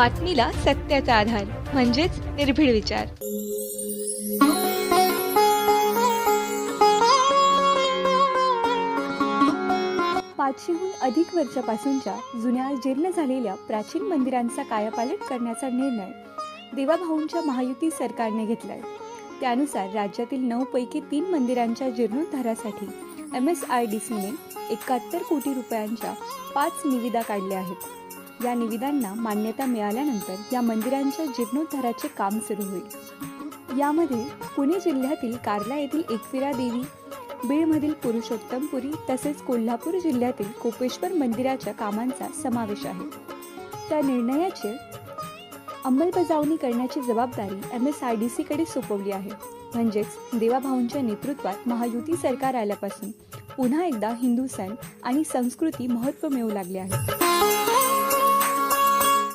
बातमीला सत्याचा आधार म्हणजेच निर्भीड विचार. पाचशेहून अधिक वर्षापासूनच्या जुन्या जीर्ण झालेल्या प्राचीन मंदिरांचा कायापालट करण्याचा निर्णय देवाभाऊंच्या महायुती सरकारने घेतलाय. त्यानुसार राज्यातील नऊ पैकी तीन मंदिरांच्या जीर्णोद्धारासाठी एम एस आय डी सीने एकाहत्तर कोटी रुपयांच्या पाच निविदा काढल्या आहेत. या निविदांना मान्यता मिळाल्यानंतर या मंदिरांच्या जीर्णोद्धाराचे काम सुरू होईल. यामध्ये पुणे जिल्ह्यातील कार्ला येथील एकविरा देवी बीडमधील पुरुषोत्तमपुरी तसेच कोल्हापूर जिल्ह्यातील कोपेश्वर मंदिराच्या कामांचा समावेश आहे. त्या निर्णयाचे अंमलबजावणी करण्याची जबाबदारी एम एस आय डी सीकडे सोपवली आहे. म्हणजेच देवाभाऊंच्या नेतृत्वात महायुती सरकार आल्यापासून पुन्हा एकदा हिंदू सण आणि संस्कृती महत्त्व मिळू लागले आहे.